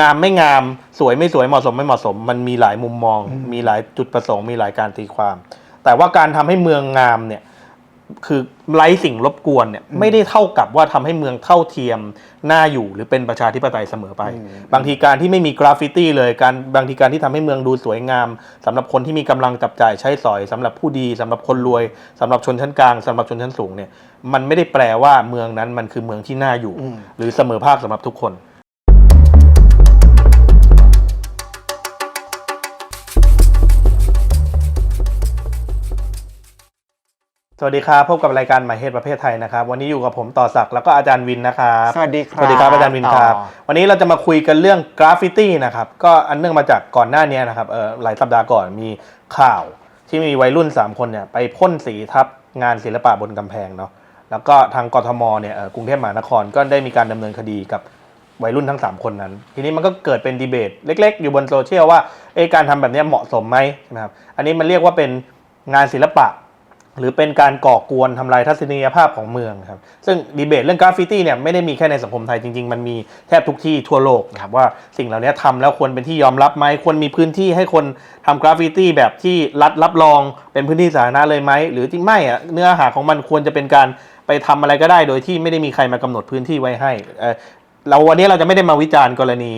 งามไม่งามสวยไม่สวยเหมาะสมไม่เหมาะสม มันมีหลายมุมมอง มีหลายจุดประสงค์มีหลายการตีความ แต่ว่าการทำให้เมืองงามเนี่ยคือไร้สิ่งรบกวนเนี่ยไม่ได้เท่ากับว่าทำให้เมืองเท่าเทียมน่าอยู่หรือเป็นประชาธิปไตยเสมอไป บางทีการที่ไม่มีกราฟฟิตี้เลยการบางทีการที่ทำให้เมืองดูสวยงามสำหรับคนที่มีกำลังจับจ่ายใช้สอยสำหรับผู้ดีสำหรับคนรวยสำหรับชนชั้นกลางสำหรับชนชั้นสูงเนี่ยมันไม่ได้แปลว่าเมืองนั้นมันคือเมืองที่น่าอยู่อืมหรือเสมอภาคสำหรับทุกคน สวัสดีครับพบกับรายการหมายเหตุประเภทไทยนะครับ วันนี้อยู่กับผมต่อศักดิ์แล้วก็อาจารย์วินนะครับสวัสดีครับสวัสดีครับอาจารย์วินครับต่อวันนี้เราจะมาคุยกันเรื่องกราฟฟิตี้นะครับก็อันเนื่องมาจากก่อนหน้านี้นะครับเออหลายสัปดาห์ก่อนมีข่าวที่มีวัยรุ่น 3 คนเนี่ยไปพ่นสีทับงานศิลปะบนกำแพงเนาะแล้วก็ทางกทมเนี่ยเอ่อกรุงเทพมหานครก็ได้มีการดำเนินคดีกับวัยรุ่นทั้ง 3 คนนั้น ทีนี้มันก็เกิดเป็นดีเบตเล็ก ๆ อยู่บนโซเชียลว่าเอะการทำแบบเนี้ยเหมาะสมไหมใช่ไหมครับอันนี้มันเรียกว่าเป็นงานศิลปะ หรือเป็นการก่อกวนทำลายทัศนียภาพของเมืองครับ ซึ่งดีเบตเรื่องกราฟฟิตี้เนี่ยไม่ได้มีแค่ในสังคมไทยจริง ๆ มันมีแทบทุกที่ทั่วโลกครับว่าสิ่งเหล่านี้ทำแล้วควรเป็นที่ยอมรับไหมควรมีพื้นที่ให้คนทำกราฟฟิตี้แบบที่รัฐรับรองเป็นพื้นที่สาธารณะเลยไหม หรือจริงไม่อะเนื้อหาของมันควรจะเป็นการไปทำอะไรก็ได้ โดยที่ไม่ได้มีใครมากำหนดพื้นที่ไว้ให้เราวันนี้เราจะไม่ได้มาวิจารณ์กรณี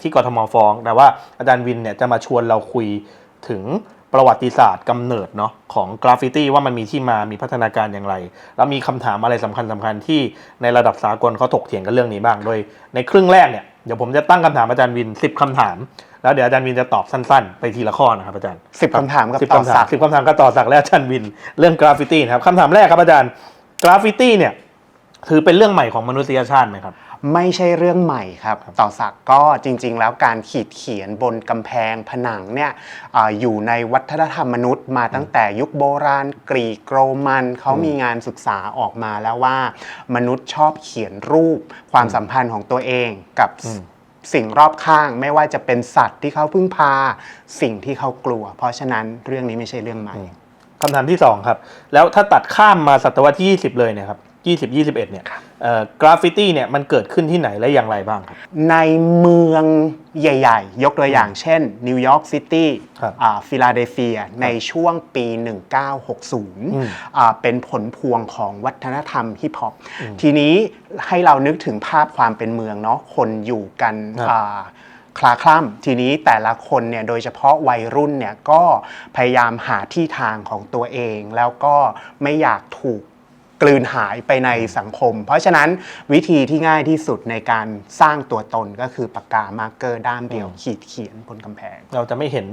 ที่กทมฟ้อง แต่ว่าอาจารย์วินเนี่ยจะมาชวนเราคุยถึง ประวัติศาสตร์กำเนิดเนาะของกราฟฟิตี้ว่ามันมีที่มามีพัฒนาการอย่างไร แล้วมีคำถามอะไรสำคัญสคัญที่ในระดับสากลเขาถกเถียงกันเรื่องนี้บ้าง โดยในครึ่งแรกเนี่ยเดี๋ยวผมจะตั้งคำถามอาจารย์วิน 10คำถาม แล้วเดี๋ยวอาจารย์วินจะตอบสั้นๆ ไปทีละข้อนะครับอาจารย์สิบคำถามกับสิบต่อคำถาศัมกสิบคำถามก็ต่อสักและอาจารย์วินเรื่องกราฟฟิตี้นะครับคำถามแรกครับอาจารย์กราฟฟิตี้เนี่ยถือเป็นเรื่องใหม่ของมนุษยชาติไหมครับ ไม่ใช่เรื่องใหม่ครับ ต่อศักดิ์ก็จริง ๆ แล้วการขีดเขียนบนกำแพงผนังเนี่ยอาอยู่ในวัฒนธรรมมนุษย์มาตั้งแต่ยุคโบราณกรีกโรมันเขามีงานศึกษาออกมาแล้วว่า มนุษย์ชอบเขียนรูปความสัมพันธ์ของตัวเองกับอืมสิ่งรอบข้างไม่ว่าจะเป็นสัตว์ที่เขาพึ่งพา สิ่งที่เขากลัว เพราะฉะนั้นเรื่องนี้ไม่ใช่เรื่องใหม่คำถามที่2ครับ แล้วถ้าตัดข้ามมาศตวรรษที่ 20 เลยเนี่ยครับ 20 21เนี่ยเอ่อกราฟฟิตี้เนี่ยมันเกิดขึ้นที่ไหนและอย่างไรบ้างครับ ในเมืองใหญ่ ๆ ยกตัวอย่างเช่นนิวยอร์กซิตี้ครับฟิลาเดลเฟียในช่วงปี 1960อืมอ่าเป็นผลพวงของวัฒนธรรมฮิปฮอปทีนี้ให้เรานึกถึงภาพความเป็นเมืองเนาะคนอยู่กันครับอ่าคลาคล่ำทีนี้แต่ละคนเนี่ยโดยเฉพาะวัยรุ่นเนี่ยก็พยายามหาที่ทางของตัวเอง แล้วก็ไม่อยากถูก กลืนหายไปในสังคม เพราะฉะนั้นวิธีที่ง่ายที่สุดในการสร้างตัวตนก็คือปากกามาร์กเกอร์ด้ามเดียวอืมขีดเขียนบนกำแพง เราจะไม่เห็น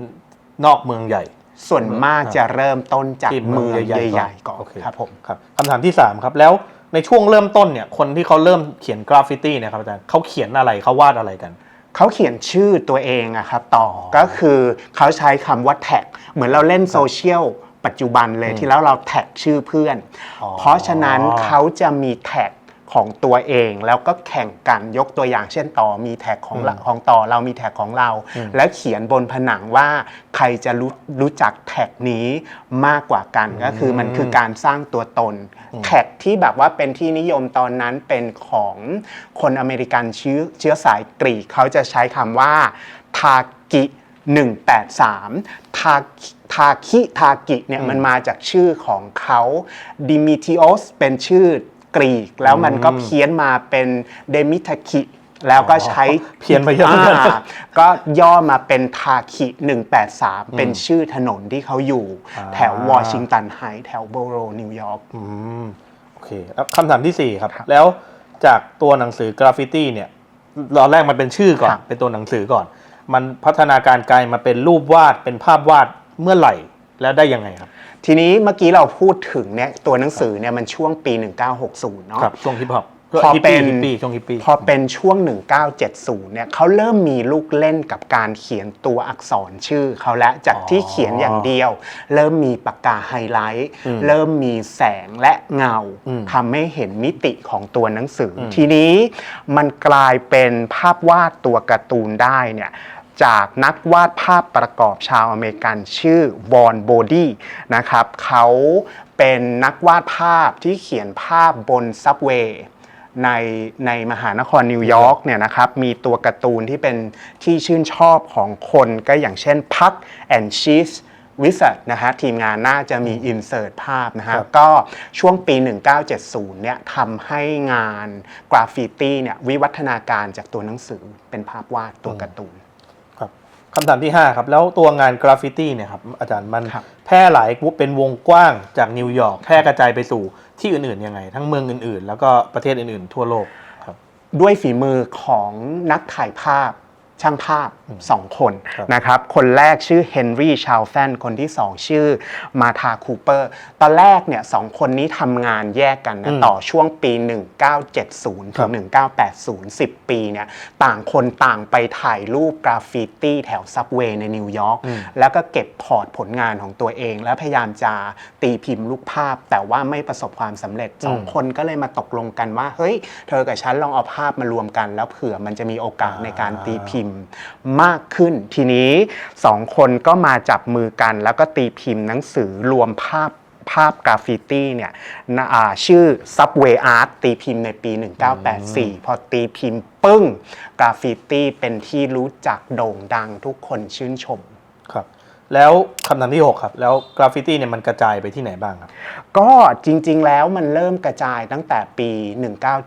นอกเมืองใหญ่ ส่วนมากจะเริ่มต้นจากที่เมืองใหญ่ๆใหญ่ๆก่อนโอเคครับผมครับคำถามที่ 3 ครับแล้วในช่วงเริ่มต้นเนี่ยคนที่เขาเริ่มเขียนกราฟฟิตี้เนี่ยครับอาจารย์เขาเขียนอะไรเขาวาดอะไรกันเขาเขียนชื่อตัวเองอะครับต่ออก็คือเขาใช้คำว่าแท็ก เหมือนเราเล่นโซเชียล ปัจจุบันเลยที่แล้วเราแท็กชื่อเพื่อนอ๋อเพราะฉะนั้นเขาจะมีแท็กของตัวเองแล้วก็แข่งกันยกตัวอย่างเช่นต่อมีแท็กของเราของต่อเรามีแท็กของเรา และเขียนบนผนังว่าใครจะรู้รู้จักแท็กนี้มากกว่ากันก็คือมันคือการสร้างตัวตน แท็กที่แบบว่าเป็นที่นิยมตอนนั้นเป็นของคนอเมริกันเชื้อเชื้อสายกรีกเขาจะใช้คำว่าทากิ183 ทาทาคิทากิเนี่ยมันมาจากชื่อของเขาดิมิทิโอสเป็นชื่อกรีก แล้วมันก็เพี้ยนมาเป็นเดมิทาคิแล้วก็ใช้เพี้ยนไปเยอะเหมือนกันาก็ย่อมาเป็นทาคิ183 เป็นชื่อถนนที่เขาอยู่อ่าแถววอชิงตันไฮท์แถวโบโรนิวยอร์กอืมโอเคแล้วคำถามที่ 4 ครับ แล้วจากตัวหนังสือกราฟฟิตี้เนี่ยตอนแรกมันเป็นชื่อก่อนครับเป็นตัวหนังสือก่อน มันพัฒนาการกลายมาเป็นรูปวาดเป็นภาพวาดเมื่อไหร่แล้วได้ยังไงครับ ทีนี้เมื่อกี้เราพูดถึงเนี่ยตัวหนังสือเนี่ยมันช่วงปี 1960 เนาะครับช่วงฮิปฮอปพอฮิปเป็ปี้นฮิปปี้ช่วงฮิปปี้พอเป็นช่วง 1970 เนี่ยเขาเริ่มมีลูกเล่นกับการเขียนตัวอักษรชื่อเขาและจากอ๋อที่เขียนอย่างเดียว เริ่มมีปากกาไฮไลท์อืมเริ่มมีแสงและเงาอืมทำให้เห็นมิติของตัวหนังสืออมทีนี้มันกลายเป็นภาพวาดตัวการ์ตูนได้เนี่ย จากนักวาดภาพประกอบชาวอเมริกันชื่อวอนโบดี้นะครับเขาเป็นนักวาดภาพที่เขียนภาพบนซับเวย์ในในมหานครนิวยอร์กเนี่ยนะครับมีตัวการ์ตูนที่เป็นที่ชื่นชอบของคนก็อย่างเช่นพักแอนชีสวิสัทนะฮะทีมงานน่าจะมีอินเสิร์ตภาพนะฮะครับก็ช่วงปี 1970 เนี่ยทำให้งานกราฟฟิตี้เนี่ยวิวัฒนาการจากตัวหนังสือเป็นภาพวาดตัวการ์ตูน ครับคำถามที่ 5 ครับ แล้วตัวงานกราฟฟิตี้เนี่ยครับอาจารย์มันครับแพร่หลายเป็นวงกว้างจากนิวยอร์กแพร่กระจายไปสู่ที่อื่นๆยังไง ทั้งเมืองอื่นๆ แล้วก็ประเทศอื่นๆ ทั่วโลกครับด้วยฝีมือของนักถ่ายภาพช่างภาพ สองคนครับนะครับ คนแรกชื่อเฮนรี่ชาลแฟนคนที่สองชื่อมาธาคูเปอร์ ตอนแรกเนี่ยสองคนนี้ทำงานแยกกันนะอืมต่อช่วงปี 1970ครัถึบง1980 10 ปีเนี่ยต่างคนต่างไปถ่ายรูปกราฟฟิตี้แถวซับเวย์ในนิวยอร์กอืมแล้วก็เก็บพอร์ตผลงานของตัวเอง แล้วพยายามจะตีพิมพ์รูปภาพ แต่ว่าไม่ประสบความสำเร็จสองอืมคนก็เลยมาตกลงกันว่าเฮ้ย เธอกับฉันลองเอาภาพมารวมกัน แล้วเผื่อมันจะมีโอกาสในการตีพิมพ์มากขึ้น ทีนี้สองคนก็มาจับมือกัน แล้วก็ตีพิมพ์หนังสือรวมภาพภาพกราฟฟิตี้เนี่ยนะอ่าชื่อ Subway Art ตีพิมพ์ในปี 1984 พอตีพิมพ์ปึ้งกราฟฟิตี้เป็นที่รู้จักโด่งดังทุกคนชื่นชมครับแล้วคำถามที่ 6 ครับ แล้วกราฟฟิตี้เนี่ยมันกระจายไปที่ไหนบ้างครับ ก็จริงๆแล้วมันเริ่มกระจายตั้งแต่ปี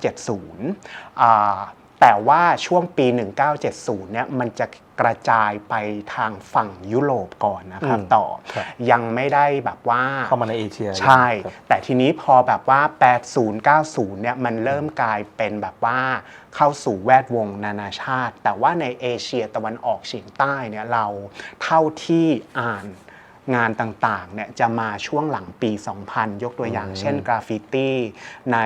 1970อ่า แต่ว่าช่วงปี 1970 เนี่ยมันจะกระจายไปทางฝั่งยุโรปก่อนนะครับอืมต่อครับยังไม่ได้แบบว่าเข้ามาในเอเชียใช่ครับแต่ทีนี้พอแบบว่า 80 90 เนี่ยมันเริ่มกลายเป็นแบบว่าเข้าสู่แวดวงนานาชาติ แต่ว่าในเอเชียตะวันออกเฉียงใต้เนี่ยเราเท่าที่อ่านงานต่างๆ เนี่ยจะมาช่วงหลังปี 2000 ยกตัวอย่างอืมเช่นกราฟฟิตี้ใน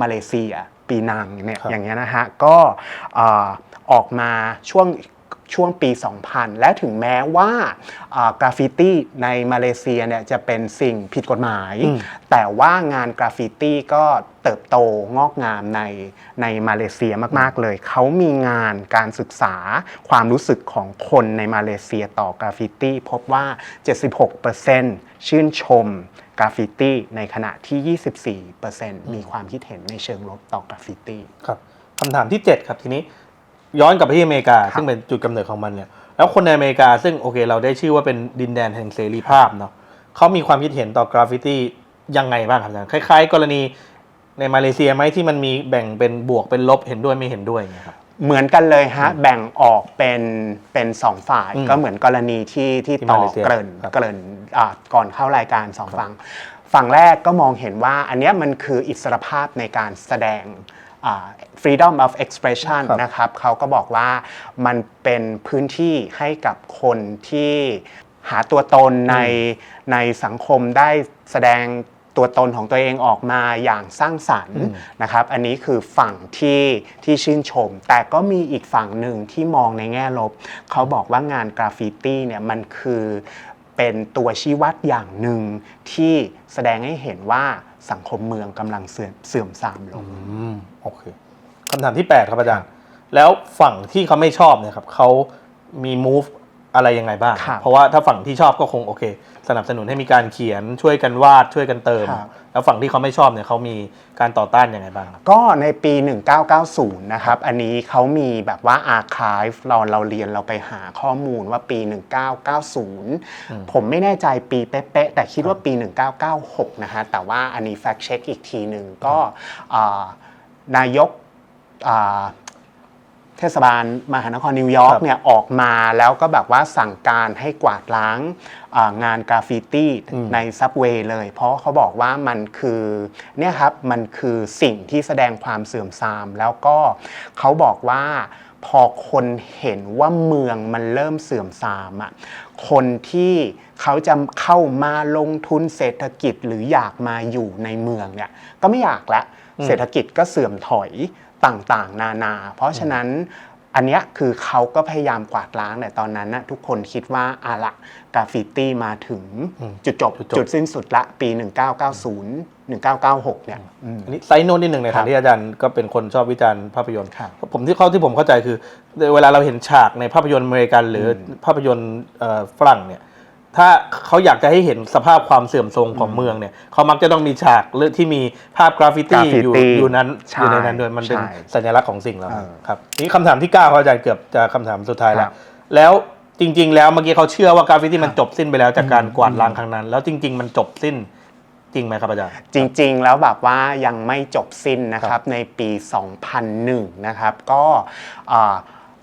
มาเลเซีย ปีนังเนี่ยครับอย่างเงี้ยนะฮะก็เอ่อออกมาช่วงช่วงปี 2000 และถึงแม้ว่าอ่ากราฟฟิตี้ในมาเลเซียเนี่ยจะเป็นสิ่งผิดกฎหมายอืมแต่ว่างานกราฟฟิตี้ก็เติบโตงอกงามในในมาเลเซียมากๆเลย เขามีงานการศึกษาความรู้สึกของคนในมาเลเซียต่อกราฟฟิตี้พบว่า 76%ชื่นชม กราฟฟิตี้ในขณะที่ 24%มีความคิดเห็นในเชิงลบต่อกราฟฟิตี้ครับคำถามที่ 7 ครับทีนี้ย้อนกลับไปที่อเมริกาครับซึ่งเป็นจุดกำเนิดของมันเนี่ยแล้วคนในอเมริกาซึ่งโอเค เราได้ชื่อว่าเป็นดินแดนแห่งเสรีภาพเนาะเขามีความคิดเห็นต่อกราฟฟิตี้ยังไงบ้างครับอาจารย์คล้าย ๆ กรณีในมาเลเซียไหมที่มันมีแบ่งเป็นบวกเป็นลบเห็นด้วยไม่เห็นด้วยอย่างเงี้ยครับ เหมือนกันเลยฮะ แบ่งออกเป็นเป็นสองฝ่ายอืมก็เหมือนกรณีที่ที่ที่ต่อมาเลเซียเกริ่นครับ เกริ่นอ่าก่อนเข้ารายการสองฝั่งฝั่งแรกก็มองเห็นว่าอันเนี้ยมันคืออิสรภาพในการแสดงอ่า freedom of expression ครับ นะครับเขาก็บอกว่ามันเป็นพื้นที่ให้กับคนที่หาตัวตนในในสังคมได้แสดง ตัวตนของตัวเองออกมาอย่างสร้างสรรค์อืมนะครับ อันนี้คือฝั่งที่ที่ชื่นชม แต่ก็มีอีกฝั่งหนึ่งที่มองในแง่ลบ เขาบอกว่างานกราฟฟิตี้เนี่ยมันคือเป็นตัวชี้วัดอย่างหนึ่งที่แสดงให้เห็นว่าสังคมเมืองกำลังเสื่อมเสื่อมทรามลงอืมโอเคคำถามที่ 8 ครับอาจารย์ แล้วฝั่งที่เขาไม่ชอบเนี่ยครับเขามี move อะไรยังไงบ้าง ครับเพราะว่าถ้าฝั่งที่ชอบก็คงโอเค สนับสนุนให้มีการเขียนช่วยกันวาดช่วยกันเติม ครับ แล้วฝั่งที่เขาไม่ชอบเนี่ยเขามีการต่อต้านยังไงบ้างครับ ก็ในปี 1990 นะครับ อันนี้เขามีแบบว่าอาร์คีฟเราเราเรียนเราไปหาข้อมูลว่าปี1990 ผมไม่แน่ใจปีเป๊ะๆ แต่คิดว่าปี 1996 นะฮะ แต่ว่าอันนี้แฟกเช็คอีกทีหนึ่งก็อ่านายกอ่า เทศบาลมหานครนิวยอร์คกรับเนี่ยออกมาแล้วก็แบบว่าสั่งการให้กวาดล้างอ่างานกราฟฟิตี้อืมในซับเวย์เลย เพราะเขาบอกว่ามันคือเนี่ยครับมันคือสิ่งที่แสดงความเสื่อมทราม แล้วก็เขาบอกว่าพอคนเห็นว่าเมืองมันเริ่มเสื่อมทรามอะคนที่เขาจะเข้ามาลงทุนเศรษฐกิจหรืออยากมาอยู่ในเมืองเนี่ยก็ไม่อยากละอืมเศรษฐกิจก็เสื่อมถอย ต่างๆ นานา เพราะฉะนั้นอันเนี้ยคือเขาก็พยายามกวาดล้างแต่ตอนนั้นนะทุกคนคิดว่าอะละกราฟฟิตี้มาถึงอืมจุดจบจุดจบ จุดสิ้นสุดละปี 1990 1996 เนี่ยอืมอันนี้ไซโน้ตนิดหนึ่งในครัฐานบที่อาจารย์ก็เป็นคนชอบวิจารณ์ภาพยนตร์ครับผมที่เขาที่ผมเข้าใจคือ เวลาเราเห็นฉากในภาพยนตร์อเมริกัน หรืออภาพยนตร์เอ่อฝรั่งเนี่ย ถ้าเขาอยากจะให้เห็นสภาพความเสื่อมโทรมของเมืองเนี่ยเขามักจะต้องมีฉากเรื่องที่มีภาพกราฟฟิตี้อยู่ graffiti อยู่นั้นใช่อยู่ในนั้นด้วยมันเป็นใช่สัญลักษณ์ของสิ่งแล้วเออครับนี่คำถามที่9ครับอาจารย์เกือบจะคำถามสุดท้ายแล้ครัวบแล้วจริง ๆ แล้วเมื่อกี้เขาเชื่อว่ากราฟฟิตี้มันจบสิ้นไปแล้วจากการกวาดล้างครั้งนั้น แล้วจริง ๆ มันจบสิ้นจริงไหมครับอาจารย์ จริงๆ แล้วแบบว่ายังไม่จบสิ้นนะครับในปี 2001 นะครับ ก็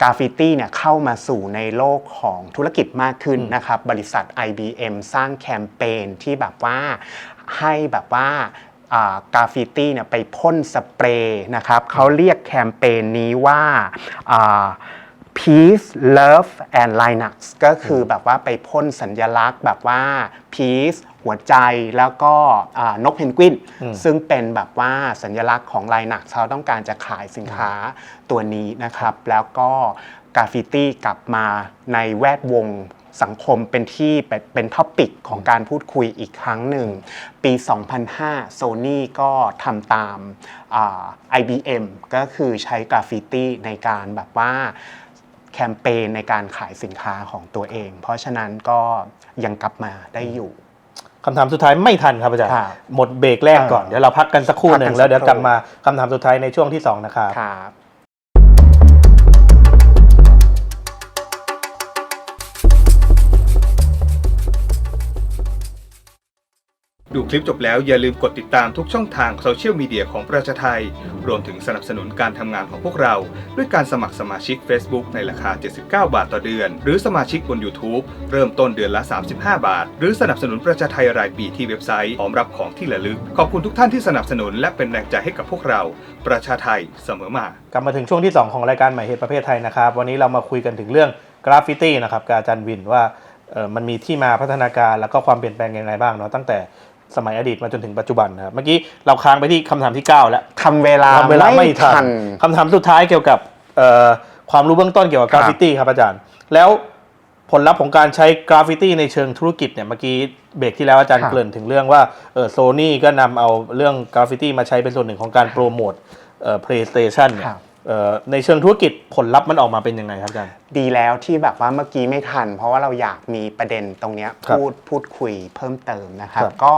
กราฟฟิตี้เนี่ยเข้ามาสู่ในโลกของธุรกิจมากขึ้นนะครับ บริษัท IBM สร้างแคมเปญที่แบบว่าให้แบบว่าอ่ากราฟฟิตี้เนี่ยไปพ่นสเปรย์นะครับเขาเรียกแคมเปญนี้ว่าอ่า Peace Love and Linux ก็คือแบบว่าไปพ่นสัญลักษณ์แบบว่า Peace หัวใจแล้วก็อ่านกเพนกวินอืมซึ่งเป็นแบบว่าสัญลักษณ์ของ Linux เขาต้องการจะขายสินค้าตัวนี้นะครับ แล้วก็กราฟฟิตี้กลับมาในแวดวงสังคมเป็นที่เป็นเป็นท็อปิกของการพูดคุยอีกครั้งหนึ่ง ปี 2005 Sony ก็ทำตามอ่า IBM ก็คือใช้กราฟฟิตี้ในการแบบว่าแคมเปญในการขายสินค้าของตัวเอง เพราะฉะนั้นก็ยังกลับมาได้อยู่ คำถามสุดท้ายไม่ทันครับอาจารย์ครับหมดเบรกแรกก่อนเออเดี๋ยวเราพักกันสักครู่หนึ่พักกังนแล้วเดี๋ยวสักครู่กลับมาคำถามสุดท้ายในช่วงที่สองนะครับ ครับ ดูคลิปจบแล้วอย่าลืมกดติดตามทุกช่องทางโซเชียลมีเดียของประชาไทย รวมถึงสนับสนุนการทำงานของพวกเรา ด้วยการสมัครสมาชิก Facebook ในราคา 79 บาทต่อเดือน หรือสมาชิกบน YouTube เริ่มต้นเดือนละ 35 บาท หรือสนับสนุนประชาไทยรายปีที่เว็บไซต์พร้อมรับของที่ระลึก ขอบคุณทุกท่านที่สนับสนุนและเป็นแรงใจให้กับพวกเรา ประชาไทยเสมอมากลับมาถึงช่วงที่ 2 ของรายการใหม่เหตุประเภทไทยนะครับวันนี้เรามาคุยกันถึงเรื่องกราฟฟิตี้นะครับกับอาจารย์วินว่ามันมีที่มาพัฒนาการแล้วก็ความเปลี่ยนแปลงยังไงบ้างเนาะตั้งแต่ สมัยอดีตมาจนถึงปัจจุบันนะครับเมื่อกี้เราค้างไปที่คำถามที่ 9 แล้วทำเวลาทำเวลาไม่ทัทันนคำถามสุดท้ายเกี่ยวกับเอ่อความรู้เบื้องต้นเกี่ยวกับกราฟฟิตี้ครับอาจารย์ แล้วผลลัพธ์ของการใช้กราฟฟิตี้ในเชิงธุรกิจเนี่ยเมื่อกี้เบรกที่แล้วอาจารย์ครับเกริ่นถึงเรื่องว่าเออโซนี่ก็นำเอาเรื่องกราฟฟิตี้มาใช้เป็นส่วนหนึ่งของการโปรโมทเอ่อ PlayStation เนี่ยครับเอ่อ ในเชิงธุรกิจผลลัพธ์มันออกมาเป็นยังไงครับอาจารย์ ดีแล้วที่แบบว่าเมื่อกี้ไม่ทัน เพราะว่าเราอยากมีประเด็นตรงเนี้ยครับพูดพูดคุยเพิ่มเติมนะครับ ครับ ก็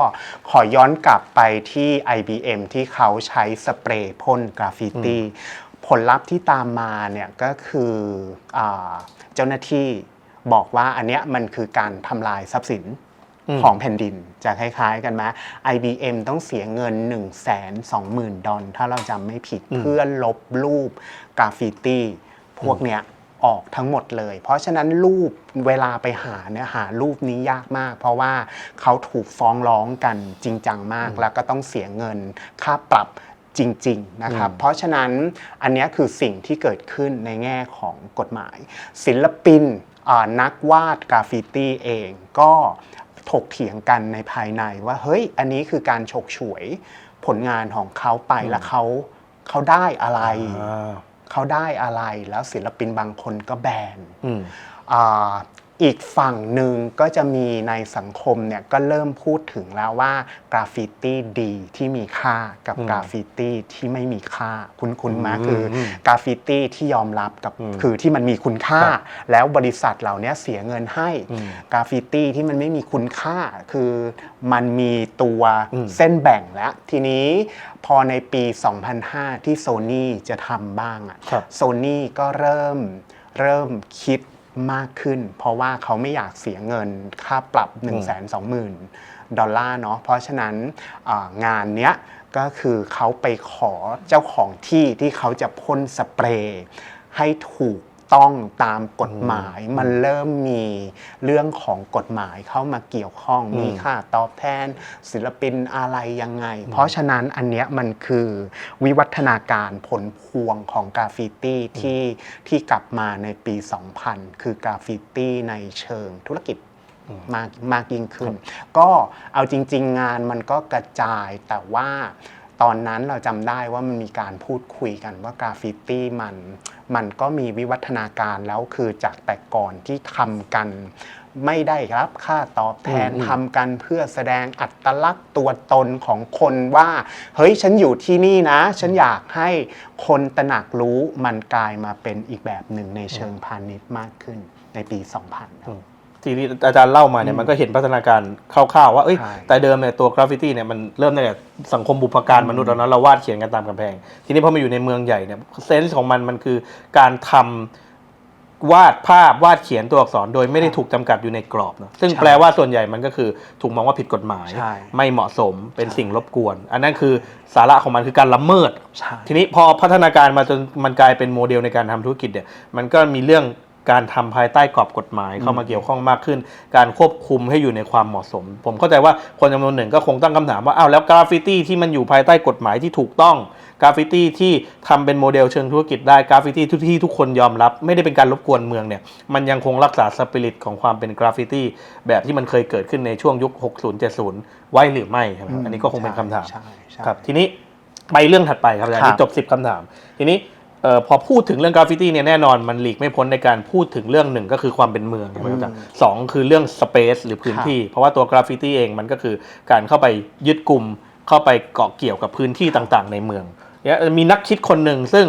ขอย้อนกลับไปที่ IBM ที่เขาใช้สเปรย์พ่นกราฟฟิตี้ผลลัพธ์ที่ตามมาเนี่ยก็คืออาเจ้าหน้าที่บอกว่าอันเนี้ยมันคือการทำลายทรัพย์สินอืม ของแผ่นดินจะคล้ายๆกันไหม IBM ต้องเสียเงิน 1 2 0 0 0 0 ดอลถ้าเราจำไม่ผิดเพื่อลบรูปกราฟฟิตี้พวกเนี้ยออกทั้งหมดเลย เพราะฉะนั้นรูปเวลาไปหาเนี่ยหารูปนี้ยากมาก เพราะว่าเขาถูกฟ้องร้องกันจริงจังมาก แล้วก็ต้องเสียเงินค่าปรับจริงๆนะครับ เพราะฉะนั้นอันเนี้ยคือสิ่งที่เกิดขึ้นในแง่ของกฎหมาย ศิลปินอ่านักวาดกราฟฟิตี้เองก็ ถกเถียงกันในภายในว่าเฮ้ยอันนี้คือการฉกฉวยผลงานของเขาไปแล้วเขาเขาได้อะไรอ่าเขาได้อะไรแล้วศิลปินบางคนก็แบน อืมอาอีกฝั่งหนึ่งก็จะมีในสังคมเนี่ยก็เริ่มพูดถึงแล้วว่ากราฟฟิตี้ดีที่มีค่ากับอืมกราฟฟิตี้ที่ไม่มีค่าคุณคุณมาอืมคืออมกราฟฟิตี้ที่ยอมรับกับอืมคือที่มันมีคุณค่าครับแล้วบริษัทเหล่านี้เสียเงินให้อืมกราฟฟิตี้ที่มันไม่มีคุณค่า คือมันมีตัวอืมเส้นแบ่งแล้ว ทีนี้พอในปี 2005 ที่โซ n y จะทำบ้างอะครับโซนี่ก็เริ่มเริ่มคิด มากขึ้น เพราะว่าเขาไม่อยากเสียเงินค่าปรับ 1 2 0 0 0 0 ดอลลาร์เนาะเพราะฉะนั้นอ่างานเนี้ยก็คือเขาไปขอเจ้าของที่ที่เขาจะพ่นสเปรย์ให้ถูก ต้องตามกฎหมาย มันเริ่มมีเรื่องของกฎหมายเข้ามาเกี่ยวข้องอืมมีค่าตอบแทน ศิลปินอะไรยังไง เพราะฉะนั้นอันเนี้ยมันคือวิวัฒนาการผลพวงของกราฟฟิตี้ที่ที่กลับมาในปี 2000 คือกราฟฟิตี้ในเชิงธุรกิจมากมากยิ่งขึ้น ก็เอาจริง ๆ งานมันก็กระจายแต่ว่าตอนนั้นเราจำได้ว่ามันมีการพูดคุยกันว่ากราฟฟิตี้มัน มันก็มีวิวัฒนาการแล้วคือจากแต่ก่อนที่ทำกัน ไม่ได้รับค่าตอบแทนอืมทำกันเพื่อแสดงอัตลักษณ์ตัวตนของคนว่า เฮ้ยฉันอยู่ที่นี่นะ ฉันอยากให้คนตระหนักรู้มันกลายมาเป็นอีกแบบหนึ่งในเชิงพาณิชย์มากขึ้นในปี 2000ครับ ที่ที่อาจารย์เล่ามาเนี่ยมันก็เห็นพัฒนาการคร่าวๆว่าเอ้ยใช่แต่เดิมเนี่ยตัวกราฟฟิตี้เนี่ยมันเริ่มตั้งแต่สังคมบุพการมนุษย์แล้วเนอะเราวาดเขียนกันตามกำแพง ทีนี้พอมาอยู่ในเมืองใหญ่เนี่ยเซนส์ของมันมันคือการทำวาดภาพวาดเขียนตัวอักษรโดยไม่ได้ถูกจำกัดอยู่ในกรอบเนอะซึ่งใช่แปลว่าส่วนใหญ่มันก็คือถูกมองว่าผิดกฎหมายใช่ไม่เหมาะสมเป็นสิ่งรบกวน อันนั้นคือสาระของมันคือการละเมิดใช่ทีนี้พอพัฒนาการมาจนมันกลายเป็นโมเดลในการทำธุรกิจเนี่ยมันก็มีเรื่อง การทำภายใต้กรอบกฎหมายเข้ามาเกี่ยวข้องมากขึ้น การควบคุมให้อยู่ในความเหมาะสม ผมเข้าใจว่าคนจำนวนหนึ่งก็คงตั้งคำถามว่าอ้าวแล้วกราฟฟิตี้ที่มันอยู่ภายใต้กฎหมายที่ถูกต้องกราฟฟิตี้ที่ทำเป็นโมเดลเชิงธุรกิจได้กราฟฟิตี้ที่ทุกคนยอมรับ ไม่ได้เป็นการรบกวนเมืองเนี่ยมันยังคงรักษาสปิริตของความเป็นกราฟฟิตี้แบบที่มันเคยเกิดขึ้นในช่วงยุค 60 70 ไว้หรือไม่ครับอันนี้ก็คงเป็นคำถามใช่ใช่ครับทีนี้ไปเรื่องถัดไปครับอาจารย์ครับนี่จบ 10คำถาม ทีนี้ เอ่อพอพูดถึงเรื่องกราฟฟิตี้เนี่ยแน่นอนมันหลีกไม่พ้นในการพูดถึงเรื่องหนึ่งก็คือความเป็นเมืองใช่ไหมครับอาจารย์สองคือเรื่องสเปซหรือพื้นที่ เพราะว่าตัวกราฟฟิตี้เองมันก็คือการเข้าไปยึดกลุ่มเข้าไปเกาะเกี่ยวกับพื้นที่ต่างๆ ในเมืองเนี่ยมีนักคิดคนหนึ่งซึ่ง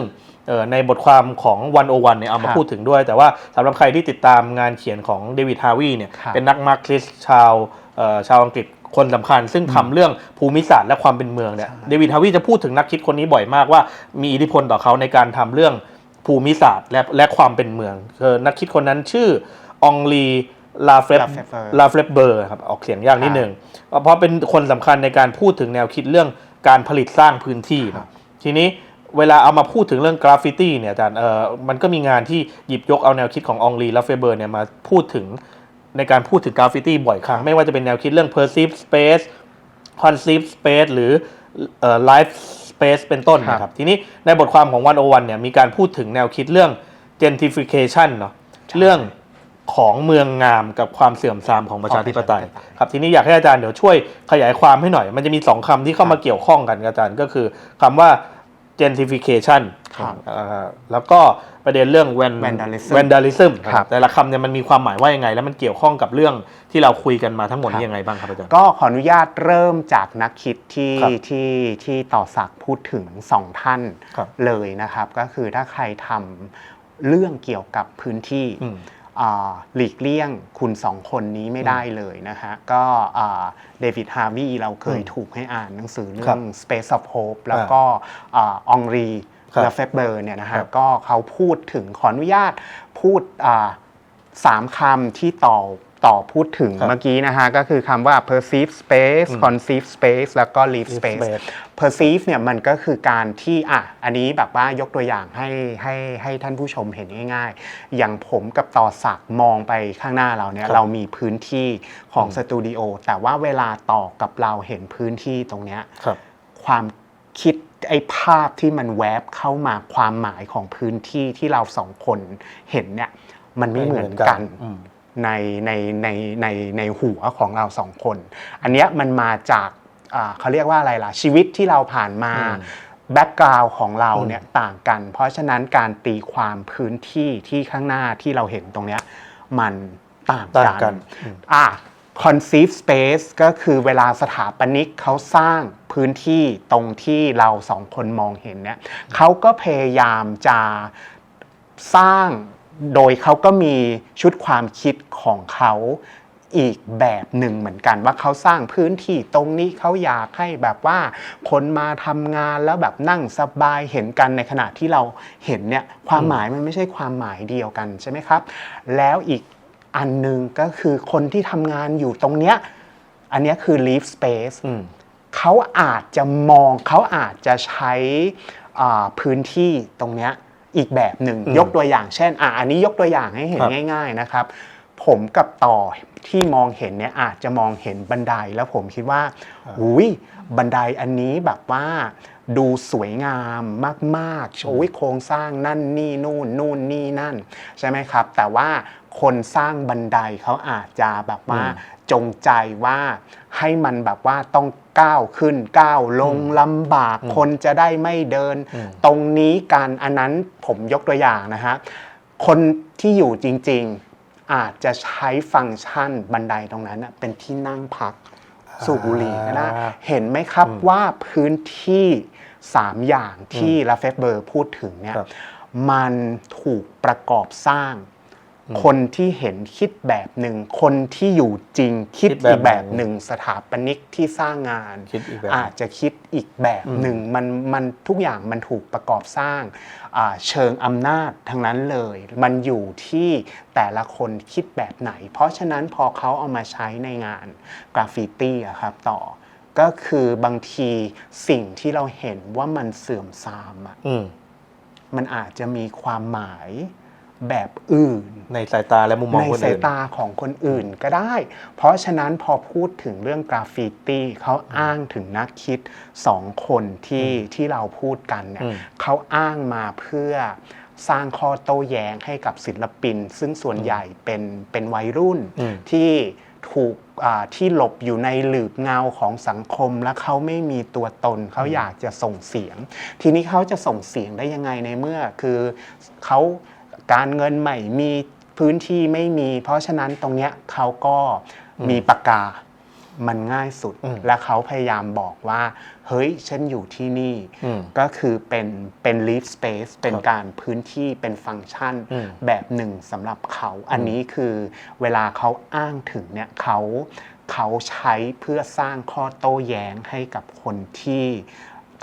เอ่อในบทความของวันโอวันเนี่ยเอามาครับพูดถึงด้วย แต่ว่าสำหรับใครที่ติดตามงานเขียนของเดวิดฮาวีเนี่ยครับเป็นนักมาร์กซิสชาวเอ่อชาวอังกฤษ คนสำคัญ ซึ่งทำเรื่องภูมิศาสตร์และความเป็นเมืองเนี่ยเดวิดฮาวีจะพูดถึงนักคิดคนนี้บ่อยมากว่ามีอิทธิพลต่อเขาในการทำเรื่องภูมิศาสตร์และและความเป็นเมืองคือนักคิดคนนั้นชื่อองลีลาเฟร Lafleur ลาเฟรเบอร์ครับออกเสียงยากนิดหนึ่งเพราะเป็นคนสำคัญในการพูดถึงแนวคิดเรื่องการผลิตสร้างพื้นที่เนอะทีนี้เวลาเอามาพูดถึงเรื่องกราฟฟิตี้เนี่ยอาจารย์เออมันก็มีงานที่หยิบยกเอาแนวคิดขององลีลาเฟเบอร์เนี่ยมาพูดถึง ในการพูดถึงกราฟฟิตี้บ่อยครั้ง ไม่ว่าจะเป็นแนวคิดเรื่อง perceived space conceived space หรือเอ่อ life space เป็นต้นนะครับ ทีนี้ในบทความของวันโอวันเนี่ยมีการพูดถึงแนวคิดเรื่อง gentrification เนาะเรื่องของเมืองงามกับความเสื่อมทรามของประชาธิปไตยครับทีนี้อยากให้อาจารย์เดี๋ยวช่วยขยายความให้หน่อย มันจะมีสองคำที่เข้ามาเกี่ยวข้องกันครับอาจารย์ก็คือคำว่า gentrification ครับอ่าแล้วก็ประเด็นเรื่อง van- Vandalism vandalism ครับแต่ละคำเนี่ยมันมีความหมายว่ายังไง แล้วมันเกี่ยวข้องกับเรื่องที่เราคุยกันมาทั้งหมดนี้ยังไงบ้างครับอาจารย์ก็ขออนุญาตเริ่มจากนักคิดที่ครับที่ที่ต่อศักดิ์พูดถึงสองท่านครับเลยนะครับ ก็คือถ้าใครทำเรื่องเกี่ยวกับพื้นที่อืมอ่า หลีกเลี่ยงคุณสองคนนี้ไม่ได้เลยนะฮะก็เดวิดฮาร์วีเราเคยอืมถูกให้อ่านหนังสือครัเรื่บอง Space of Hope แล้วก็องรีครับลาเฟเบอร์เนี่ยนะครัฮะบก็เขาพูดถึงขออนุญาตพูดอ่าสามคำที่ต่อ ต่อพูดถึงครับเมื่อกี้นะฮะ ก็คือคำว่า perceive space อืม conceive space แล้วก็ live Live space space perceive เนี่ยมันก็คือการที่อะอันนี้แบบว่ายกตัวอย่างให้ให้ให้ท่านผู้ชมเห็นง่ายๆ อย่างผมกับต่อศักดิ์มองไปข้างหน้าเราเนี่ยครับเรามีพื้นที่ของอืมสตูดิโอแต่ว่าเวลาต่อกับเราเห็นพื้นที่ตรงเนี้ยครับ ความคิดไอ้ภาพที่มันแวบเข้ามาความหมายของพื้นที่ที่เราสองคนเห็นเนี่ยมันไม่เหมือนกัน อืม ในในในในในหัวของเราสองคน อันเนี้ยมันมาจากอ่าเขาเรียกว่าอะไรล่ะ ชีวิตที่เราผ่านมาอืมแบ็กกราวน์ของเราเนี่ยต่างกัน เพราะฉะนั้นการตีความพื้นที่ที่ข้างหน้าที่เราเห็นตรงเนี้ยมันต่างต่างกักันนอืมอะ conceive space ก็คือเวลาสถาปนิกเขาสร้างพื้นที่ตรงที่เราสองคนมองเห็นเนี่ยเขาก็พยายามจะสร้าง โดยเขาก็มีชุดความคิดของเขาอีกแบบหนึ่งเหมือนกันว่าเขาสร้างพื้นที่ตรงนี้เขาอยากให้แบบว่าคนมาทำงานแล้วแบบนั่งสบายเห็นกันในขณะที่เราเห็นเนี่ยความหมายมันไม่ใช่ความหมายเดียวกันใช่ไหมครับ แล้วอีกอันหนึ่งก็คือคนที่ทำงานอยู่ตรงเนี้ยอันเนี้ยคือ live space อืมเขาอาจจะมองเขาอาจจะใช้อ่าพื้นที่ตรงเนี้ย อีกแบบหนึ่งอืมยกตัวอย่างเช่น อะอันนี้ยกตัวอย่างให้เห็นครับง่าย ๆนะครับ ผมกับต่อที่มองเห็นเนี่ยอาจจะมองเห็นบันไดแล้วผมคิดว่าอุ้ยบันไดอันนี้แบบว่าดูสวยงามมากๆโอ้ยโครงสร้างนั่นนี่นู่นนู่นนี่นั่น ใช่ไหมครับ แต่ว่าคนสร้างบันไดเขาอาจจะแบบว่าอืมจงใจว่าให้มันแบบว่าต้อง ก้าวขึ้นก้าวลงลำบากอืมคนจะได้ไม่เดินอืมตรงนี้การอันนั้นผมยกตัวอย่างนะฮะคนที่อยู่จริง ๆอาจจะใช้ฟังก์ชันบันไดตรงนั้นน่ะเป็นที่นั่งพักสูบบุหรี่ก็ได้อ่าเห็นไหมครับอืมว่าพื้นที่ 3 อย่างที่ลาเฟเบอร์พูดถึงเนี่ยครับมันถูกประกอบสร้าง คนที่เห็นคิดแบบหนึ่ง คนที่อยู่จริงคิดคิดแบบอีกแบบหนึ่งสถาปนิกที่สร้างงานคิดอีกแบบอาจจะคิดอีกแบบหนึ่งมันมันทุกอย่างมันถูกประกอบสร้างอ่าเชิงอำนาจทั้งนั้นเลย มันอยู่ที่แต่ละคนคิดแบบไหน เพราะฉะนั้นพอเขาเอามาใช้ในงานกราฟฟิตี้อะครับต่อก็คือบางทีสิ่งที่เราเห็นว่ามันเสื่อมทรามอะอืมมันอาจจะมีความหมาย แบบอื่น ในสายตาและมุมมองในคนสายอื่น ตาของคนอื่นก็ได้ เพราะฉะนั้นพอพูดถึงเรื่องกราฟฟิตี้เขาอ้างถึงนักคิดสองคนที่ที่เราพูดกันเนี่ยอืม เขาอ้างมาเพื่อสร้างข้อโต้แย้งให้กับศิลปิน ซึ่งส่วนใหญ่เป็นเป็นวัยรุ่น อืม ที่ถูกอ่าที่หลบอยู่ในหลืบเงาของสังคมและเขาไม่มีตัวตนเขาอยากจะส่งเสียง ทีนี้เขาจะส่งเสียงได้ยังไงในเมื่อ คือเขา การเงินใหม่มีพื้นที่ไม่มี เพราะฉะนั้นตรงเนี้ยเขาก็มีปากกามันง่ายสุดอืมและเขาพยายามบอกว่า เฮ้ย ฉันอยู่ที่นี่อืมก็คือเป็นเป็น live space เป็นครับการพื้นที่เป็นฟังก์ชันอืมแบบหนึ่งสำหรับเขา อันนี้คือเวลาเขาอ้างถึงเนี่ยเขาเขาใช้เพื่อสร้างข้อโต้แย้งให้กับคนที่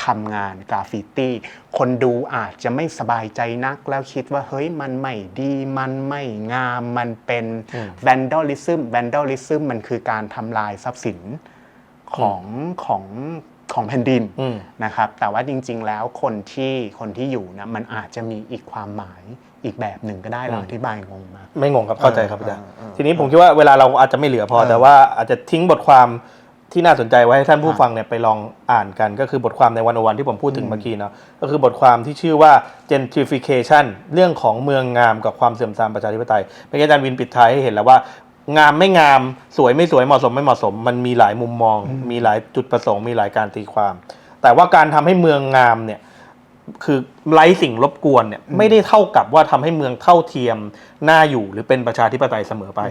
ทำงานกราฟฟิตี้ คนดูอาจจะไม่สบายใจนัก แล้วคิดว่าเฮ้ยมันไม่ดีมันไม่งามมันเป็นอืม vandalism vandalism มันคือการทำลายทรัพย์สินของของของแผ่นดินอืมนะครับ แต่ว่าจริง ๆ แล้วคนที่คนที่อยู่นะมันอาจจะมีอีกความหมายอีกแบบหนึ่งก็ได้เราอืมอธิบายงงมากไม่งงครับเข้าใจครับอาจารย์เออเออทีนี้ผมคิดว่าเวลาเราอาจจะไม่เหลือพอเออแต่ว่าอาจจะทิ้งบทความ ที่น่าสนใจไว้ให้ท่านผู้ครับฟังเนี่ยไปลองอ่านกันก็คือบทความในวันวันที่ผมพูดถึงเมื่อกี้เนาะก็คือบทความที่ชื่อว่า gentrification เรื่องของเมืองงามกับความเสื่อมทรามประชาธิปไตยเมื่อกี้อาจารย์วินปิดท้ายให้เห็นแล้วว่า งามไม่งามสวยไม่สวยเหมาะสมไม่เหมาะสม มันมีหลายมุมมอง มีหลายจุดประสงค์มีหลายการตีความ แต่ว่าการทำให้เมืองงามเนี่ย คือไร้สิ่งรบกวนเนี่ยไม่ได้เท่ากับว่าทำให้เมืองเท่าเทียมน่าอยู่หรือเป็นประชาธิปไตยเสมอไป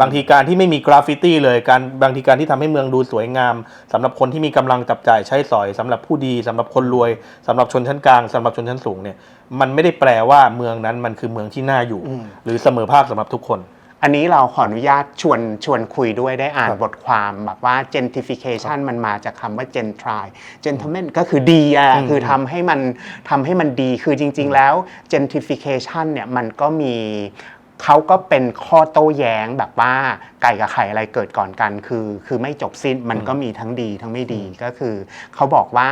บางทีการที่ไม่มีกราฟฟิตี้เลยการบางทีการที่ทำให้เมืองดูสวยงามสำหรับคนที่มีกำลังจับจ่ายใช้สอยสำหรับผู้ดีสำหรับคนรวยสำหรับชนชั้นกลางสำหรับชนชั้นสูงเนี่ยมันไม่ได้แปลว่าเมืองนั้นมันคือเมืองที่น่าอยู่อืมหรือเสมอภาคสำหรับทุกคน อันนี้เราขออนุญาตชวนชวนคุยด้วยได้อ่านครับบทความแบบว่า gentrification มันมาจากคำว่า gentry gentleman ก็คือดีอะอืมคือทำให้มันทำให้มันดีคือจริง ๆ แล้ว gentrification เนี่ยมันก็มี เขาก็เป็นข้อโต้แย้งแบบว่าไก่กับไข่อะไรเกิดก่อนกัน คือ คือไม่จบสิ้นมันก็มีทั้งดีทั้งไม่ดีก็คือเขาบอกว่า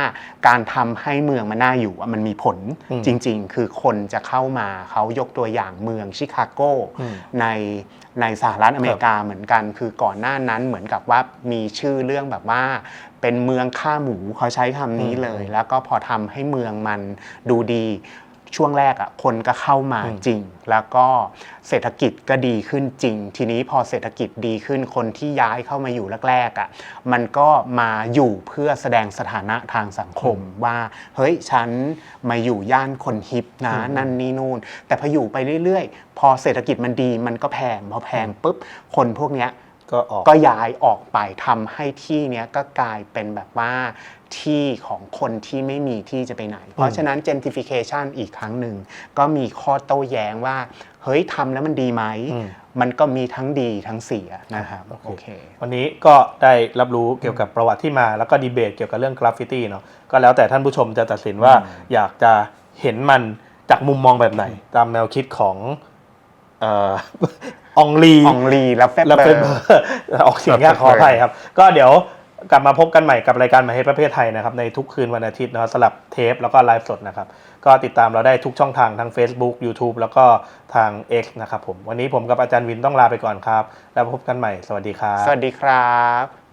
การทำให้เมืองมันน่าอยู่อะมันมีผลอืมจริง ๆ คือคนจะเข้ามาเขายกตัวอย่างเมืองชิคาโกอืมในในสหรัฐอเมริกาเหมือนกัน คือก่อนหน้านั้นเหมือนกับว่ามีชื่อเรื่องแบบว่า เป็นเมืองฆ่าหมูเขาใช้คำนี้เลย แล้วก็พอทำให้เมืองมันดูดี ช่วงแรกอะคนก็เข้ามาอืมจริง แล้วก็เศรษฐกิจก็ดีขึ้นจริง ทีนี้พอเศรษฐกิจดีขึ้นคนที่ย้ายเข้ามาอยู่แรกๆอะมันก็มาอยู่เพื่อแสดงสถานะทางสังคมว่าเฮ้ยฉันมาอยู่ย่านคนฮิปนะนั่นนี่นู่นแต่พออยู่ไปเรื่อยๆ พอเศรษฐกิจมันดีมันก็แพงพอแพงปุ๊บคนพวกเนี้ย ก็ออกก็ย้ายออกไปทำให้ที่เนี้ยก็กลายเป็นแบบว่าที่ของคนที่ไม่มีที่จะไปไหน เพราะฉะนั้น gentrification อีกครั้งหนึ่ง ก็มีข้อโต้แย้งว่า เฮ้ยทำแล้วมันดีไหม อืม มันก็มีทั้งดีทั้งเสียนะครับโอเคโอเควันนี้ก็ได้รับรู้เกี่ยวกับประวัติที่มา แล้วก็ดีเบตเกี่ยวกับเรื่องกราฟฟิตี้เนาะก็แล้วแต่ท่านผู้ชมจะตัดสินว่าอยากจะเห็นมันจากมุมมองแบบไหน ตามแนวคิดของเอ่อองลีอองลีและเฟบและเบเฟอเบอร์ร์ออกเสียงยากขออภัยครับ ก็เดี๋ยวกลับมาพบกันใหม่กับรายการหมายเหตุประเภทไทยนะครับ ในทุกคืนวันอาทิตย์นะครับสลับเทปแล้วก็ไลฟ์สดนะครับ ก็ติดตามเราได้ทุกช่องทางทั้ง Facebook YouTube แล้วก็ทาง X นะครับผม วันนี้ผมกับอาจารย์วินต้องลาไปก่อนครับ แล้วพบกันใหม่ สวัสดีครับ สวัสดีครับ